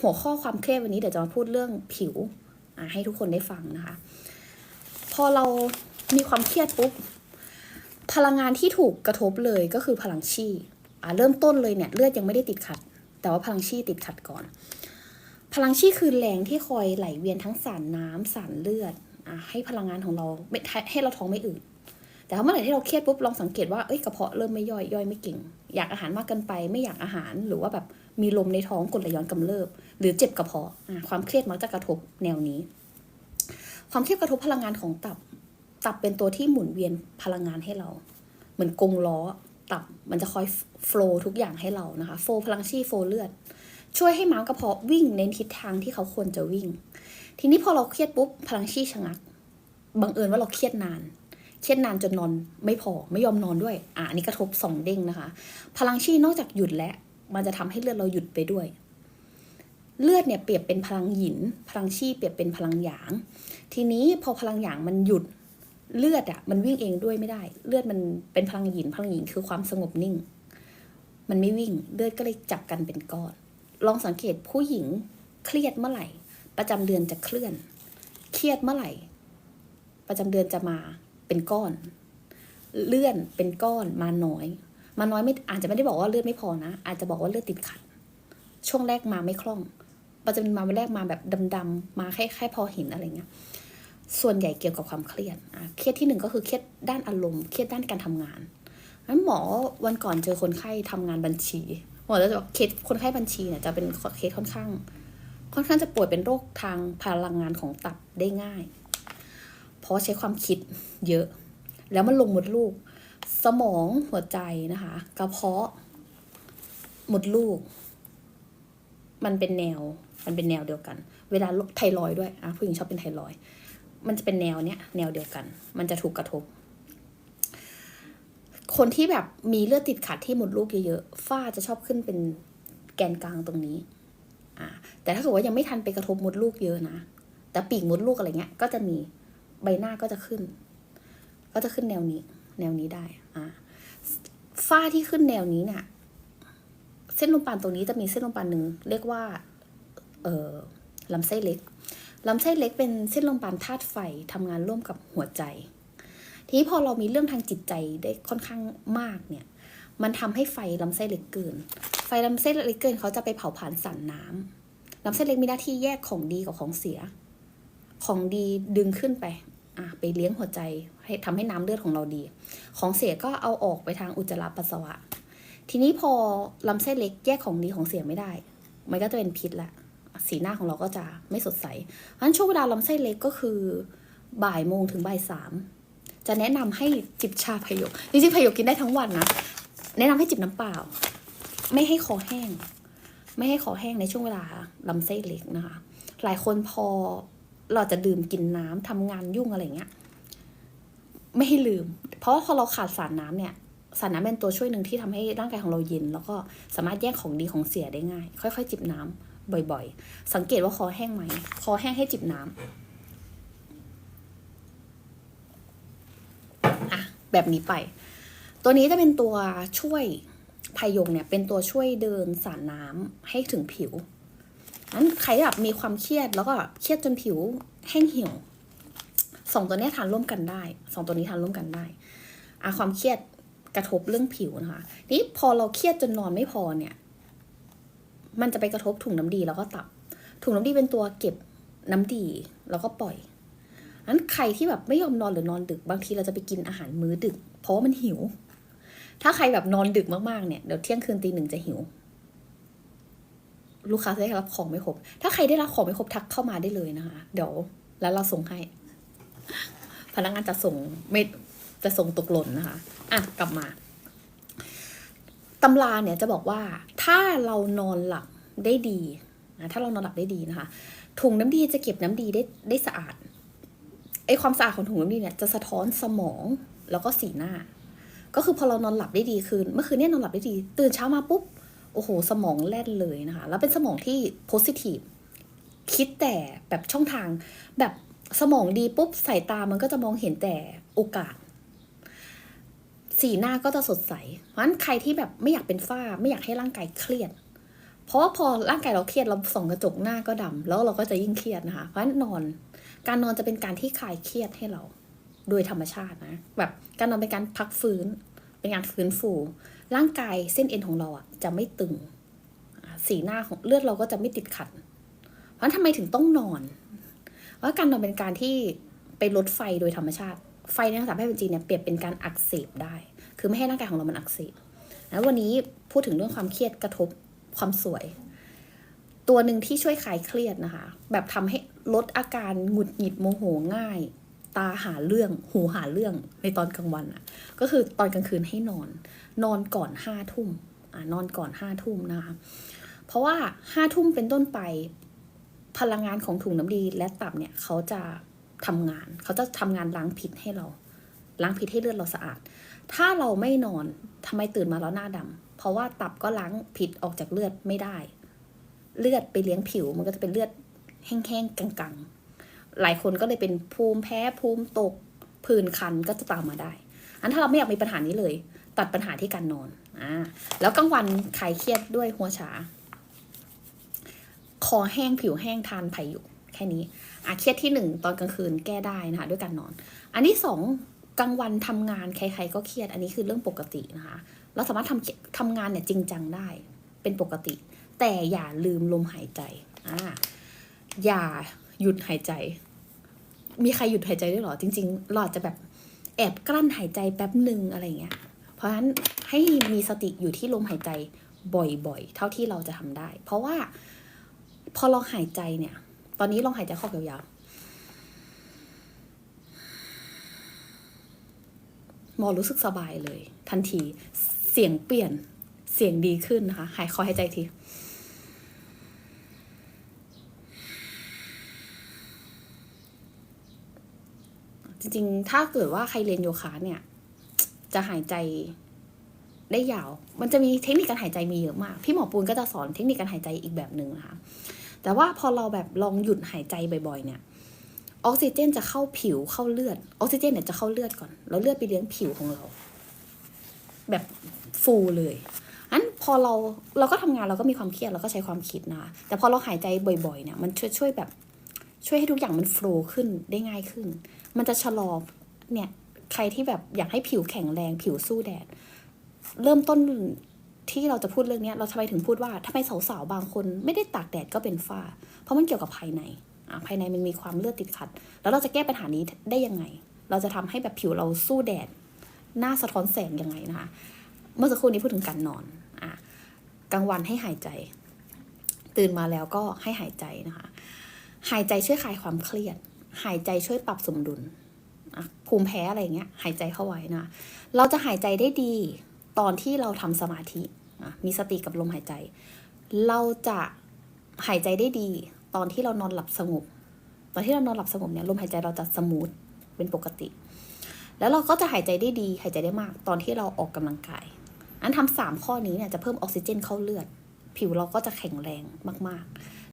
หัวข้อความเครียดวันนี้เดี๋ยวจะมาพูดเรื่องผิวให้ทุกคนได้ฟังนะคะ พอเรามีความเครียดปุ๊บพลังงานที่ถูกกระทบเลยก็คือพลังชีอ่เริ่มต้นเลยเนี่ยเลือดยังไม่ได้ติดขัด แต่ว่าพลังชีติดขัดก่อน พลังชีคือแรงที่คอยไหลเวียนทั้งสารน้ำสารเลือดอะให้พลังงานของเราไม่ให้ให้เราท้องไม่อืดแต่ถ้าเมื่อไหร่ที่เราเครียดปุ๊บลองสังเกตว่าเอ้ยกระเพาะเริ่มไม่ย่อยย่อยไม่เก่ง อยากอาหารมากเกินไปไม่อยากอาหารหรือว่าแบบ มีลมในท้องกดไหลย้อนกำเริบ หรือเจ็บกระเพาะความเครียดมักจะกระทบแนวนี้ ความเครียดกระทบพลังงานของตับ ตับเป็นตัวที่หมุนเวียนพลังงานให้เรา เหมือนกงล้อตับมันจะคอยโฟลทุกอย่างให้เรานะคะโฟพลังชีโฟเลือด ช่วยให้ม้ามกระเพาะวิ่งในทิศทางที่เขาควรจะวิ่ง ทีนี้พอเราเครียดปุ๊บพลังชีชะงักบังเอิญว่าเราเครียดนาน เครียดนานจนนอนไม่พอไม่ยอมนอนด้วยอะอันนี้กระทบสองเด้งนะคะ พลังชีนอกจากหยุดแล้ว มันจะทำให้เลือดเราหยุดไปด้วย เลือดเนี่ยเปรียบเป็นพลังหยิน พลังชีเปรียบเป็นพลังหยาง ทีนี้พอพลังหยางมันหยุดเลือดอะมันวิ่งเองด้วยไม่ได้ เลือดมันเป็นพลังหยินพลังหยินคือความสงบนิ่ง มันไม่วิ่งเลือดก็เลยจับกันเป็นก้อน ลองสังเกตผู้หญิงเครียดเมื่อไหร่ ประจำเดือนจะเคลื่อน เครียดเมื่อไหร่ ประจำเดือนจะมาเป็นก้อน เลื่อนเป็นก้อนมาน้อย มาน้อยไม่อาจจะไม่ได้บอกว่าเลือดไม่พอนะ อาจจะบอกว่าเลือดติดขัด ช่วงแรกมาไม่คล่องประจำเดือนมาวันแรกมาแบบดำๆมาแค่แค่พอเห็นอะไรเงี้ยส่วนใหญ่เกี่ยวกับความเครียดเครียดที่หนึ่งก็คือเครียดด้านอารมณ์เครียดด้านการทำงานนั้นหมอวันก่อนเจอคนไข้ทำงานบัญชีหมอจะบอกเคสคนไข้บัญชีเนี่ยจะเป็นเคสค่อนข้าง ค่อนข้างจะป่วยเป็นโรคทางพลังงานของตับได้ง่าย เพราะใช้ความคิดเยอะ แล้วมันลงมดลูก สมองหัวใจนะคะกระเพาะมดลูก มันเป็นแนว มันเป็นแนวเดียวกัน เวลาไทรอยด้วยอะผู้หญิงชอบเป็นไทรอย มันจะเป็นแนวเนี้ย แนวเดียวกัน มันจะถูกกระทบ คนที่แบบมีเลือดติดขัดที่มดลูกเยอะๆฝ้าจะชอบขึ้นเป็นแกนกลางตรงนี้อ่าแต่ถ้าเกิดว่ายังไม่ทันไปกระทบมดลูกเยอะนะ แต่ปีกมดลูกอะไรเงี้ย ก็จะมีใบหน้าก็จะขึ้น ก็จะขึ้นแนวนี้ แนวนี้ได้อ่าฝ้าที่ขึ้นแนวนี้เนี่ยเส้นลมปานตรงนี้จะมีเส้นลมปานหนึ่งเรียกว่าเอ่อลำไส้เล็กลำไส้เล็กเป็นเส้นลมปานธาตุไฟทำงานร่วมกับหัวใจ ทีนี้พอเรามีเรื่องทางจิตใจได้ค่อนข้างมากเนี่ย มันทำให้ไฟลำไส้เล็กเกิน ไฟลำไส้เล็กเกินเขาจะไปเผาผลาญสารน้ำลำไส้เล็กมีหน้าที่แยกของดีกับของเสีย ของดีดึงขึ้นไป ไปเลี้ยงหัวใจให้ทำให้น้ำเลือดของเราดี ของเสียก็เอาออกไปทางอุจจาระปัสสาวะ ทีนี้พอลำไส้เล็กแยกของดีของเสียไม่ได้ มันก็จะเป็นพิษละ สีหน้าของเราก็จะไม่สดใสเพราะฉะนั้นช่วงเวลาลำไส้เล็กก็คือบ่ายโมงถึงบ่ายสามจะแนะนำให้จิบชาพยกจริงๆพยกกินได้ทั้งวันนะ แนะนำให้จิบน้ำเปล่า ไม่ให้คอแห้ง ไม่ให้คอแห้งในช่วงเวลาลำไส้เล็กนะคะ หลายคนพอ เราจะดื่มกินน้ำทำงานยุ่งอะไรเงี้ย ไม่ให้ลืม เพราะว่าพอเราขาดสารน้ำเนี่ย สารน้ำเป็นตัวช่วยหนึ่งที่ทำให้ร่างกายของเราเย็น แล้วก็สามารถแยกของดีของเสียได้ง่าย ค่อย ๆ จิบน้ำบ่อย ๆ สังเกตว่าคอแห้งไหม คอแห้งให้จิบน้ำอะแบบนี้ไป ตัวนี้จะเป็นตัวช่วยพายงเนี่ยเป็นตัวช่วยเดินสารน้ำให้ถึงผิว นั้นใครแบบมีความเครียดแล้วก็เครียดจนผิวแห้งเหี่ยวสองตัวนี้ทานร่วมกันได้สองตัวนี้ทานร่วมกันได้อะความเครียดกระทบเรื่องผิวนะคะนี่พอเราเครียดจนนอนไม่พอเนี่ย มันจะไปกระทบถุงน้ำดีแล้วก็ตับ ถุงน้ำดีเป็นตัวเก็บน้ำดีแล้วก็ปล่อยนั้นใครที่แบบไม่ยอมนอนหรือนอนดึก บางทีเราจะไปกินอาหารมื้อดึก เพราะว่ามันหิว ถ้าใครแบบนอนดึกมากๆเนี่ยเดี๋ยวเที่ยงคืนตีหนึ่งจะหิว ลูกค้าจะได้รับของไม่ครบ ถ้าใครได้รับของไม่ครบทักเข้ามาได้เลยนะคะ เดี๋ยวแล้วเราส่งให้ พนักงานจะส่งไม่จะส่งตกหล่นนะคะ อะกลับมาตำราเนี่ยจะบอกว่าถ้าเรานอนหลับได้ดีนะถ้าเรานอนหลับได้ดีนะคะ ถุงน้ำดีจะเก็บน้ำดีได้ได้สะอาดไอความสะอาดของถุงน้ำดีเนี่ยจะสะท้อนสมองแล้วก็สีหน้า ก็คือพอเรานอนหลับได้ดีคืนเมื่อคืนเนี่ยนอนหลับได้ดี ตื่นเช้ามาปุ๊บ โอ้โห สมองแล่นเลยนะคะ แล้วเป็นสมองที่ positive คิดแต่แบบช่องทาง แบบสมองดีปุ๊บสายตามันก็จะมองเห็นแต่โอกาส สีหน้าก็จะสดใส เพราะฉะนั้นใครที่แบบไม่อยากเป็นฝ้า ไม่อยากให้ร่างกายเครียด เพราะว่าพอร่างกายเราเครียดเราส่องกระจกหน้าก็ดำแล้วเราก็จะยิ่งเครียดนะคะ เพราะฉะนั้นนอน การนอนจะเป็นการที่คลายเครียดให้เรา โดยธรรมชาตินะ แบบการนอนเป็นการพักฟื้น เป็นการฟื้นฟู ร่างกายเส้นเอ็นของเราอะจะไม่ตึง สีหน้าของเลือดเราก็จะไม่ติดขัด เพราะฉะนั้นทำไมถึงต้องนอนเพราะการนอนเป็นการที่ไปลดไฟโดยธรรมชาติ ไฟในภาษาแพทย์จีนเนี่ยเปรียบเป็นการอักเสบได้ คือไม่ให้ร่างกายของเรามันอักเสบแล้ววันนี้พูดถึงเรื่องความเครียดกระทบความสวย ตัวหนึ่งที่ช่วยคลายเครียดนะคะ แบบทำให้ลดอาการหงุดหงิดโมโหง่าย ตาหาเรื่องหูหาเรื่องในตอนกลางวันอะ ก็คือตอนกลางคืนให้นอน นอนก่อนห้าทุ่มอ่านอนก่อนห้าทุ่มนะคะ เพราะว่าห้าทุ่มเป็นต้นไป พลังงานของถุงน้ำดีและตับเนี่ยเขาจะทำงาน เขาจะทำงานล้างพิษให้เรา ล้างพิษให้เลือดเราสะอาด ถ้าเราไม่นอนทำไมตื่นมาแล้วหน้าดำเพราะว่าตับก็ล้างพิษออกจากเลือดไม่ได้ เลือดไปเลี้ยงผิวมันก็จะเป็นเลือดแห้งๆกังๆ หลายคนก็เลยเป็นภูมิแพ้ภูมิตกผื่นคันก็จะตามมาได้ อันถ้าเราไม่อยากมีปัญหานี้เลย ตัดปัญหาที่การนอนอ่าแล้วกลางวันคลายเครียดด้วยหัวฉาคอแห้งผิวแห้งทานไผ่อยู่แค่นี้อะเครียดที่หนึ่งตอนกลางคืนแก้ได้นะคะด้วยการนอน อันที่สองกลางวันทำงานใครๆก็เครียดอันนี้คือเรื่องปกตินะคะ เราสามารถทำทำงานเนี่ยจริงจังได้เป็นปกติ แต่อย่าลืมลมหายใจอ่าอย่าหยุดหายใจ มีใครหยุดหายใจด้วยหรอ จริงๆเราอาจจะแบบแอบกลั้นหายใจแป๊บหนึ่งอะไรเงี้ย เพราะฉะนั้นให้มีสติอยู่ที่ลมหายใจบ่อยๆ เท่าที่เราจะทำได้ เพราะว่าพอเราหายใจเนี่ย ตอนนี้ลองหายใจเข้ายาวๆหมอรู้สึกสบายเลย ทันทีเสียงเปลี่ยนเสียงดีขึ้นนะคะ หายคอหายใจที จริงๆ ถ้าเกิดว่าใครเรียนโยคะเนี่ย จะหายใจได้ยาว มันจะมีเทคนิคการหายใจมีเยอะมาก พี่หมอปูนก็จะสอนเทคนิคการหายใจอีกแบบหนึ่งนะคะ แต่ว่าพอเราแบบลองหยุดหายใจบ่อยๆ เนี่ยออกซิเจนจะเข้าผิวเข้าเลือด ออกซิเจนเนี่ยจะเข้าเลือดก่อน แล้วเลือดไปเลี้ยงผิวของเรา แบบฟูเลยอันพอเราเราก็ทำงานเราก็มีความเครียดเราก็ใช้ความคิดนะคะแต่พอเราหายใจบ่อยๆ เนี่ยมันช่วยช่วยแบบ ช่วยให้ทุกอย่างมันโฟล์ขึ้นได้ง่ายขึ้น มันจะชะลอเนี่ยใครที่แบบอยากให้ผิวแข็งแรง ผิวสู้แดด เริ่มต้นที่เราจะพูดเรื่องนี้เราทำไมถึงพูดว่าทำไมสาวๆบางคนไม่ได้ตากแดดก็เป็นฝ้า เพราะมันเกี่ยวกับภายในอะภายในมันมีความเลือดติดขัด แล้วเราจะแก้ปัญหานี้ได้ยังไง เราจะทำให้แบบผิวเราสู้แดด หน้าสะท้อนแสงยังไงนะคะ เมื่อสักครู่นี้พูดถึงการนอนอะกลางวันให้หายใจ ตื่นมาแล้วก็ให้หายใจนะคะ หายใจช่วยคลายความเครียด หายใจช่วยปรับสมดุลภูมิแพ้อะไรเงี้ย หายใจเข้าไว้นะ เราจะหายใจได้ดีตอนที่เราทำสมาธิ มีสติกับลมหายใจ เราจะหายใจได้ดี ตอนที่เรานอนหลับสงบ ตอนที่เรานอนหลับสงบเนี่ยลมหายใจเราจะสมูทเป็นปกติ แล้วเราก็จะหายใจได้ดี หายใจได้มาก ตอนที่เราออกกำลังกาย อันทำสามข้อนี้เนี่ยจะเพิ่มออกซิเจนเข้าเลือด ผิวเราก็จะแข็งแรงมาก